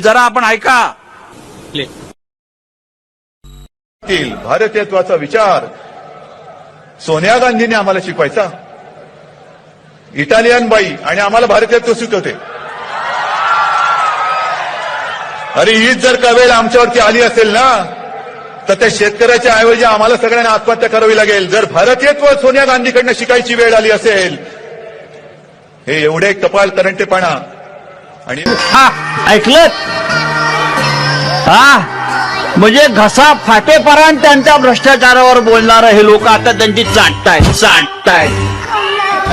जरा आपण ऐका. भारतीयत्वाचा विचार. सोनिया गांधीने आम्हाला शिकवायचा. इटालियन बाई आणि आम्हाला भारतीयत्व शिकवते. अरे हीच जर का वेळ आमच्यावरती आली असेल ना तर त्या शेतकऱ्याच्या ऐवजी आम्हाला सगळ्यांना आत्महत्या करावी लागेल. जर भारतीयत्व सोनिया गांधीकडनं शिकायची वेळ आली असेल हे एवढे कपाल करंटेपणा आणि हा ऐकलं हा? म्हणजे घसा फाटेपर्यंत त्यांच्या भ्रष्टाचारावर बोलणार हे लोक आता त्यांची चाटतायत चाटतायत.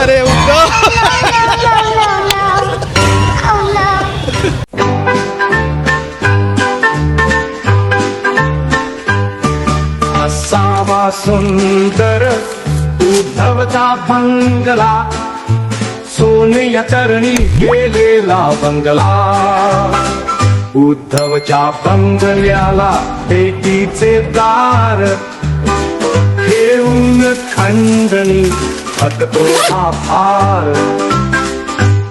अरे असावा सुंदर उद्धवचा बंगला. या तरणी गेलेला बंगला. उद्धवच्या बंगल्याला भेटीचे दार घेऊन खंडणी थकतो हा फार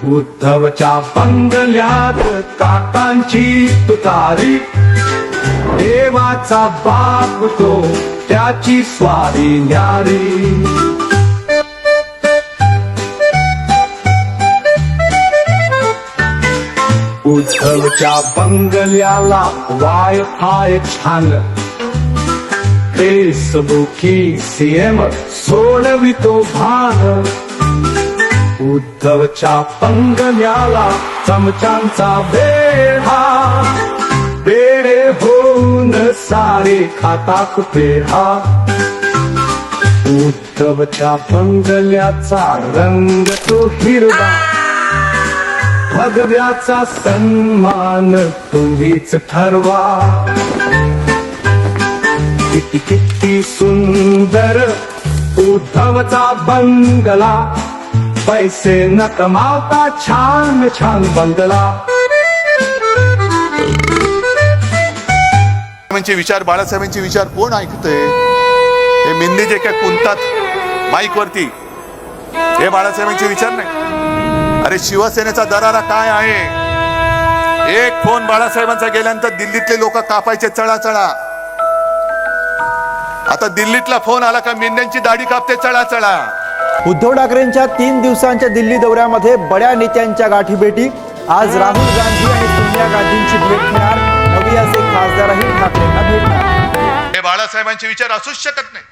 उद्धवच्या बंगल्यात काकांची तुतारी. देवाचा बाप तो त्याची स्वारी न्यारी. उद्धवच्या बंगल्याला वाय हाय छान. फेसबुकी सीएम सोडवितो भान. उद्धवच्या बंगल्याला चमचांचा बेढा बेडे होऊन सारे खाता पेढा. उद्धवच्या बंगल्याचा रंग तो हिरवा. भगव्याचा सन्मान तुम्हीच ठरवा. किती किती सुंदर उद्धवचा बंगला. पैसे न कमावता छान छान बंगला. म्हणजे विचार बाळासाहेबांचे विचार कोण ऐकतंय? हे मिंदी जे काय कुंतात माईक वरती हे बाळासाहेबांचे विचार नाही. अरे शिवसेनेचा दरारा काय आहे? एक फोन बाळासाहेबांचा गेल्यानंतर दिल्लीतले लोक कापायचे चळा चळा आता दिल्लीतला फोन आला का मेंढ्यांची दाढी कापते चळा चळा उद्धव ठाकरेंच्या तीन दिवसांच्या दिल्ली दौऱ्यामध्ये बड्या नेत्यांच्या गाठीभेटी आज राहुल गांधी आणि सोनिया गांधींची भेट घेणार नवी असे खासदारही ठाकरेंना भेटणार. हे बाळासाहेबांचे विचार असूच शकत नाही.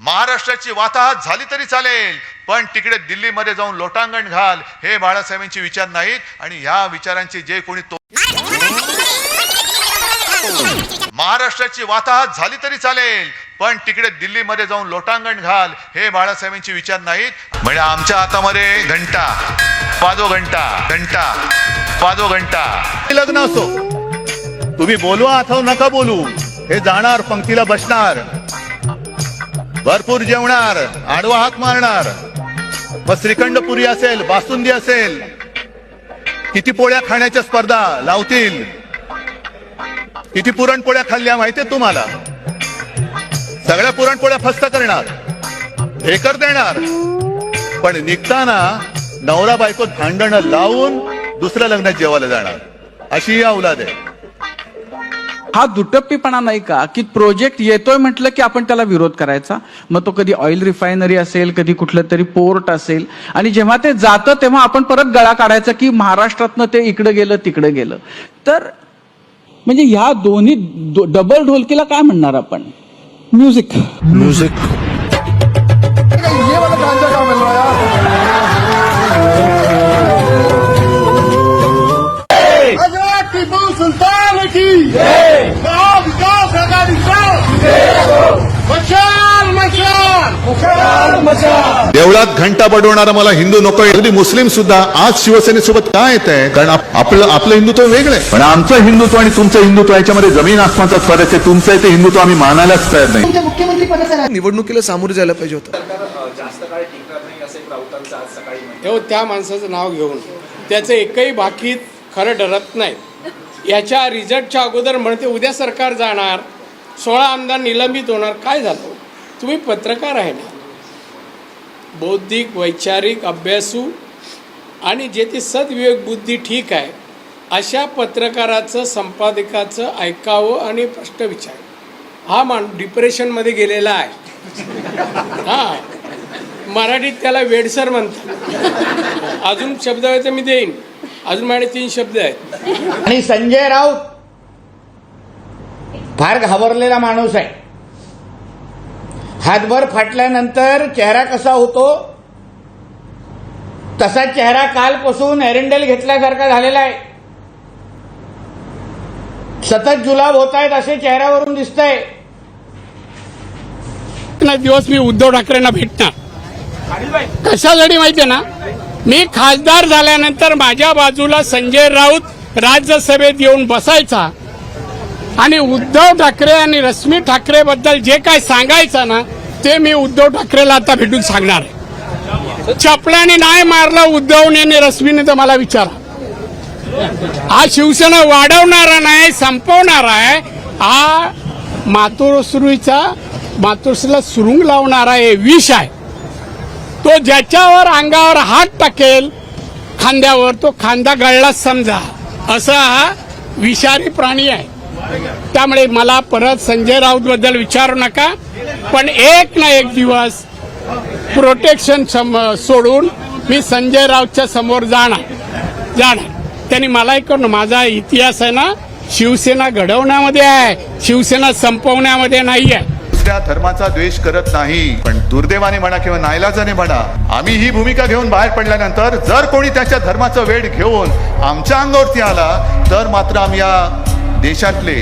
महाराष्ट्राची वाताहत झाली तरी चालेल. पण तिकडे दिल्लीमध्ये जाऊन लोटांगण घाल. हे बाळासाहेबांचे विचार नाहीत. आणि ह्या विचारांचे जे कोणी तो महाराष्ट्राची वाताहत झाली तरी चालेल. पण तिकडे दिल्लीमध्ये जाऊन लोटांगण घाल. हे बाळासाहेबांचे विचार नाहीत. म्हणजे आमच्या हातामध्ये घंटा. पाजो घंटा. घंटा. पाजो घंटा. लग्न असो. तुम्ही बोलवा अथवा नका बोलू. हे जाणार पंक्तीला बसणार. भरपूर जेवणार आडवा हात मारणार. मग श्रीखंड पुरी असेल बासुंदी असेल. किती पोळ्या खाण्याच्या स्पर्धा लावतील? किती पुरणपोळ्या खाल्ल्या माहितीये तुम्हाला? सगळ्या पुरणपोळ्या फस्त करणार. ढेकर देणार. पण निघताना नवरा बायको भांडणं लावून दुसऱ्या लग्नात जेवायला जाणार. अशी ही औलाद आहे. हा दुटप्पीपणा नाही का की प्रोजेक्ट येतोय म्हटलं की आपण त्याला विरोध करायचा. मग तो कधी ऑइल रिफायनरी असेल कधी कुठलं तरी पोर्ट असेल. आणि जेव्हा ते जातं तेव्हा आपण परत गळा काढायचा की महाराष्ट्रातनं ते इकडं गेलं तिकडं गेलं. तर म्हणजे ह्या दोन्ही डबल ढोलकीला काय म्हणणार आपण? म्युझिक म्युझिक देवळात घंटा बडवणारा मला हिंदू नको अगदी मुस्लिम सुद्धा आज शिवसेनेसोबत काय येत आहे कारण आप- आपलं आपलं हिंदुत्व वेगळं आहे. पण आमचं हिंदुत्व आणि तुमचं हिंदुत्व याच्यामध्ये जमीन आसमानचा फरक आहे. तुमचं ते हिंदुत्व आम्ही मानायलाच तयार नाही. निवडणुकीला सामोरं जायला पाहिजे होतं. हो त्या माणसाचं नाव घेऊन. त्याचं एकही बाकी खरं ठरत नाही. याच्या रिझल्टच्या अगोदर म्हणते उद्या सरकार जाणार सोळा आमदार निलंबित होणार. काय झालं? तुम्ही पत्रकार आहे ना. बौद्धिक वैचारिक अभ्यासू आणि जेथे सद्विवेक बुद्धी ठीक आहे अशा पत्रकाराचं संपादकाचं ऐकावं आणि प्रश्न विचार. हा मान डिप्रेशनमध्ये गेलेला आहे. हा. मराठीत त्याला वेडसर म्हणतात. अजून शब्द आहे तर मी देईन. अजून माझे तीन शब्द आहेत. आणि संजय राऊत फार घाबरलेला माणूस आहे. हातभर फाटल्यानंतर चेहरा कसा होतो? तसा चेहरा कालपासून एरंडेल घेतल्यासारखा झालेला आहे. सतत जुलाब होत आहेत असे चेहऱ्यावरून दिसतंय. ना दिवस मी उद्धव ठाकरेंना भेटणार. कशासाठी माहितीये ना? मी खासदार झाल्यानंतर माझ्या बाजूला संजय राऊत राज्यसभेत येऊन बसायचा. आणि उद्धव ठाकरे आणि रश्मी ठाकरे बद्दल जे काय सांगायचं ना ते मी उद्धव ठाकरेला आता भेटून सांगणार आहे. नाही मारलं उद्धवने आणि रश्मीने तर मला विचारा. हा शिवसेना वाढवणारा नाही संपवणार आहे. हा मातोश्रीचा मातोश्रीला सुरुंग लावणारा हे विष आहे. तो ज्याच्यावर अंगावर हात टाकेल खांद्यावर तो खांदा गळलाच समजा. असा हा विषारी प्राणी आहे. त्यामुळे मला परत संजय राऊतबद्दल विचारू नका. पण एक ना एक दिवस प्रोटेक्शन सम- सोडून मी संजय राऊतच्या समोर जाणार. जाणार. त्यांनी मलाही करून माझा इतिहास आहे ना शिवसेना घडवण्यामध्ये आहे. शिवसेना संपवण्यामध्ये नाही आहे दुसऱ्या धर्माचा द्वेष करत नाही. पण दुर्दैवाने म्हणा किंवा नायलाजाने म्हणा आम्ही ही भूमिका घेऊन बाहेर पडल्यानंतर जर कोणी त्याच्या धर्माचं वेळ घेऊन आमच्या अंगावरती आला तर मात्र आम्ही या देशातले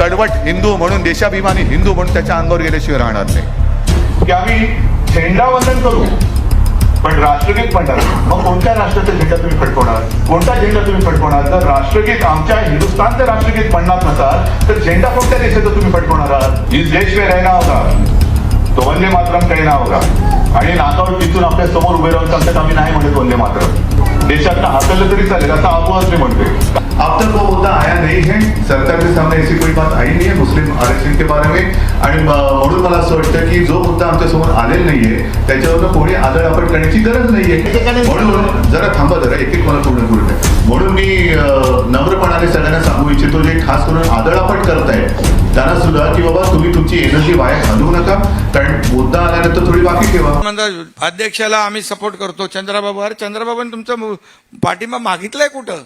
कडवट हिंदू म्हणून देशाभिमानी हिंदू म्हणून त्याच्या अंगावर गेल्याशिवाय राहणार नाही. की आम्ही झेंडा वंदन करू पण राष्ट्रगीत म्हणणार मग कोणत्या राष्ट्राचा झेंडा तुम्ही फडकवणार? कोणता झेंडा तुम्ही फडकवणार? जर राष्ट्रगीत आमच्या हिंदुस्थानचं राष्ट्रगीत म्हणणार नसाल तर झेंडा कोणत्या देशाचा तुम्ही फडकवणार आहात? इस देश में रहना होगा. तो वंदे मातरम कहना होगा. आणि नाकावर तिथून आपल्यासमोर उभे राहून सांगतात आम्ही नाही म्हणत वंदे मातरम. देशातनं हाकललं तरी चालेल असं आपोआप मी म्हणतोय. अब तक वो मुद्दा आया नहीं है. सरकार के सामने ऐसी कोई बात आई नहीं है मुस्लिम आरक्षण के बारे में. आणि म- म्हणून मला असं वाटतं की जो मुद्दा आमच्यासमोर आलेला नाहीये त्याच्यावर कोणी आदळआपट करण्याची गरज नाहीये म्हणून जरा थांबा जरा एक एक मला पूर्ण करू द्या. म्हणून मी अं, सगळ्यांना सांगू इच्छितो जे खास करून आदळआपट करताय त्यांना सुद्धा की बाबा तुम्ही तुमची एनर्जी वाया घालवू नका कारण मुद्दा आल्यानंतर थोडी बाकी ठेवा. अध्यक्षाला आम्ही सपोर्ट करतो. चंद्राबाबू अरे चंद्राबाबूने तुमचा पाठिंबा मागितलाय कुठं?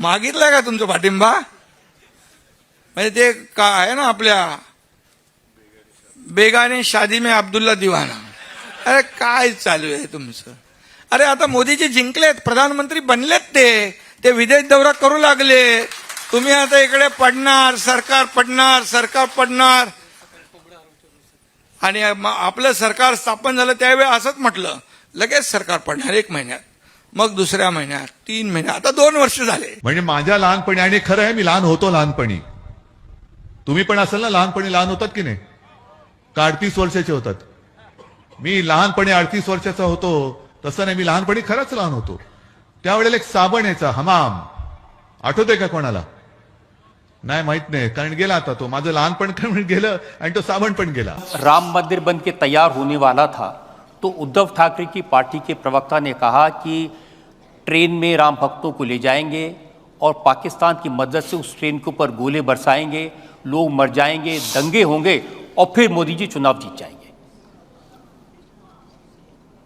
मागितलाय का तुमचा पाठिंबा? म्हणजे ते का आहे ना आपल्या बेगाने शादी में अब्दुल्ला दिवाना. अरे काय चालू आहे तुमचं? अरे आता मोदीजी जिंकलेत प्रधानमंत्री बनलेत ते. ते विदेश दौरा करू लागले. तुम्ही आता इकडे पडणार सरकार पडणार सरकार पडणार. आणि आपलं सरकार स्थापन झालं त्यावेळी असंच म्हटलं लगेच सरकार पडणार एक महिन्यात मग दुसऱ्या महिन्यात तीन महिन्यात. आता दोन वर्ष झाले. म्हणजे माझ्या लहानपणी आणि खरं आहे मी लहान होतो लहानपणी. तुम्ही पण असाल ना लहानपणी लहान होतात की नाही? का अडतीस वर्षाचे होतात? मी लहानपणी अडतीस वर्षाचा होतो तसं नाही. मी लहानपणी खरंच लहान होतो. त्यावेळेला एक साबण यायचा हमाम. आठवतोय का कोणाला? नाही माहित नाही. कारण गेला आता तो. माझं लहानपण पण गेलं आणि तो साबण पण गेला. राम मंदिर बन के तैयार होने वाला था. तो उद्धव ठाकरे की पार्टी के प्रवक्ता ने कहा कि ट्रेन में राम भक्तों को ले जाएँगे और पाकिस्तान की मदद से उस ट्रेन के ऊपर गोले बरसाएँगे लोग मर जाएँगे दंगे होंगे और फिर मोदी जी चुनाव जीत जाएँगे।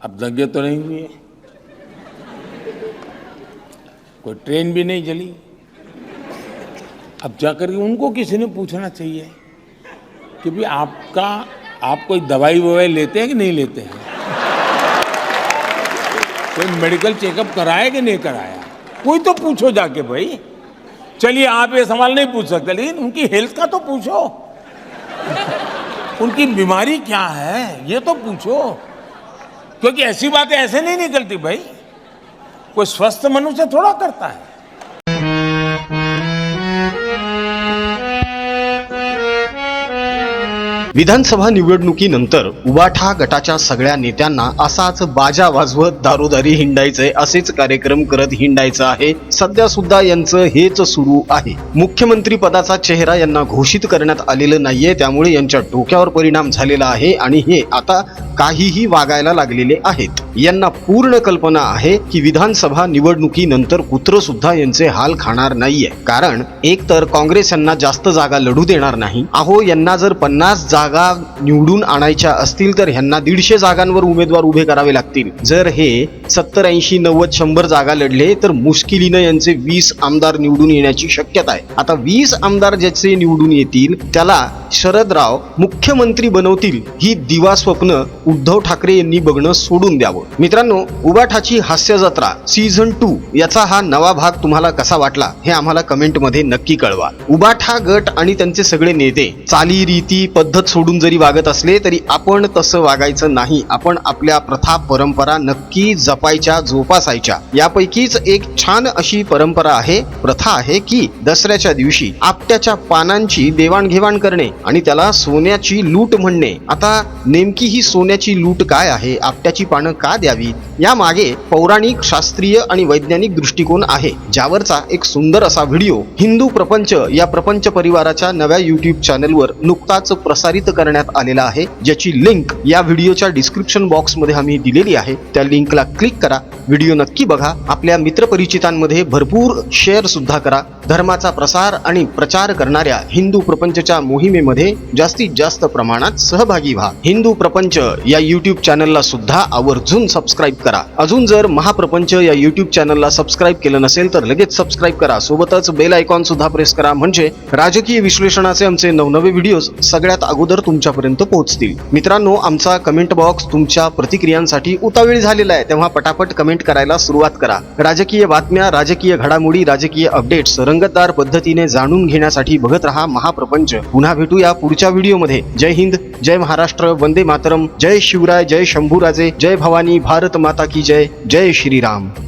अब दंगे तो नहीं हुए। कोई ट्रेन भी नहीं जली अब जाकर के उनको किसी ने पूछना चाहिए कि भी आपका, आप कोई दवाई ववाई लेते हैं कि नहीं लेते हैं? कोई मेडिकल चेकअप कराया कि नहीं कराया? कोई तो पूछो जाके भाई। चलिए, आप ये सवाल नहीं पूछ सकते, लेकिन उनकी हेल्थ का तो पूछो। उनकी बीमारी क्या है, ये तो पूछो। क्योंकि ऐसी बातें ऐसे नहीं निकलती भाई। कोई स्वस्थ मनुष्य थोड़ा करता है। विधानसभा निवडणुकीनंतर उबाठा गटाच्या सगळ्या नेत्यांना असाच बाजा वाजवत दारोदारी हिंडायचंय असेच कार्यक्रम करत हिंडायचं आहे. सध्या सुद्धा यांचं हेच सुरू आहे. मुख्यमंत्री पदाचा चेहरा यांना घोषित करण्यात आलेलं नाहीये त्यामुळे यांच्या डोक्यावर परिणाम झालेला आहे आणि हे आता काहीही वागायला लागलेले आहेत. यांना पूर्ण कल्पना आहे की विधानसभा निवडणुकीनंतर कुत्र सुद्धा यांचे हाल खाणार नाहीये. कारण एक तर काँग्रेस यांना जास्त जागा लढू देणार नाही. अहो यांना जर पन्नास जागा निवडून आणायच्या असतील तर ह्यांना दीडशे जागांवर उमेदवार उभे करावे लागतील. जर हे सत्तर ऐंशी नव्वद शंभर जागा लढले तर मुश्किलीनं यांचे वीस आमदार निवडून येण्याची शक्यता आहे. आता वीस आमदार ज्याचे निवडून येतील त्याला शरदराव मुख्यमंत्री बनवतील ही दिवा स्वप्न उद्धव ठाकरे यांनी बघणं सोडून द्यावं. मित्रांनो उबाठाची हास्य जत्रा सीझन टू याचा हा नवा भाग तुम्हाला कसा वाटला हे आम्हाला कमेंटमध्ये नक्की कळवा. उबाठा गट आणि त्यांचे सगळे नेते चाली रीती पद्धत सोडून जरी वागत असले तरी आपण तसं वागायचं नाही. आपण आपल्या प्रथा परंपरा नक्की जपायच्या जोपासायच्या. यापैकीच एक छान अशी परंपरा आहे प्रथा आहे की दसऱ्याच्या दिवशी आपट्याच्या पानांची देवाणघेवाण करणे आणि त्याला सोन्याची लूट म्हणणे. आता नेमकी ही सोन्याची लूट काय आहे आपट्याची पानं काय का द्यावी. यामागे पौराणिक शास्त्रीय आणि वैज्ञानिक दृष्टिकोन आहे ज्यावरचा एक सुंदर असा व्हिडिओ हिंदू प्रपंच या प्रपंच परिवाराच्या नव्या युट्यूब चॅनलवर नुकताच प्रसारित करण्यात आलेला आहे. ज्याची लिंक या व्हिडिओच्या डिस्क्रिप्शन बॉक्समध्ये आम्ही दिलेली आहे. त्या लिंकला क्लिक करा. व्हिडिओ नक्की बघा. आपल्या मित्रपरिचितांमध्ये भरपूर शेअर सुद्धा करा. धर्माचा प्रसार आणि प्रचार करणाऱ्या हिंदू प्रपंचच्या मोहिमेमध्ये जास्तीत जास्त प्रमाणात सहभागी व्हा. हिंदू प्रपंच या युट्यूब चॅनलला सुद्धा आवर्जून सबस्क्राईब करा. अजून जर महाप्रपंच या युट्यूब चॅनलला सबस्क्राईब केलं नसेल तर लगेच सबस्क्राईब करा. सोबतच बेल आयकॉन सुद्धा प्रेस करा. म्हणजे राजकीय विश्लेषणाचे आमचे नवनवे व्हिडिओज सगळ्यात अगोदर तुमच्यापर्यंत पोहोचतील. मित्रांनो आमचा कमेंट बॉक्स तुमच्या प्रतिक्रियांसाठी उतावीळ झालेला आहे. तेव्हा पटापट कमेंट करायला सुरुवात करा. राजकीय बातम्या राजकीय घडामोडी राजकीय अपडेट्स रंगतदार पद्धतीने जाणून घेण्यासाठी बघत रहा महाप्रपंच. पुन्हा भेटूया पुढच्या व्हिडिओमध्ये जय हिंद जय महाराष्ट्र वंदे मातरम. जय शिवराय जय शंभूराजे जय भवानी. भारत माता की जय जय श्रीराम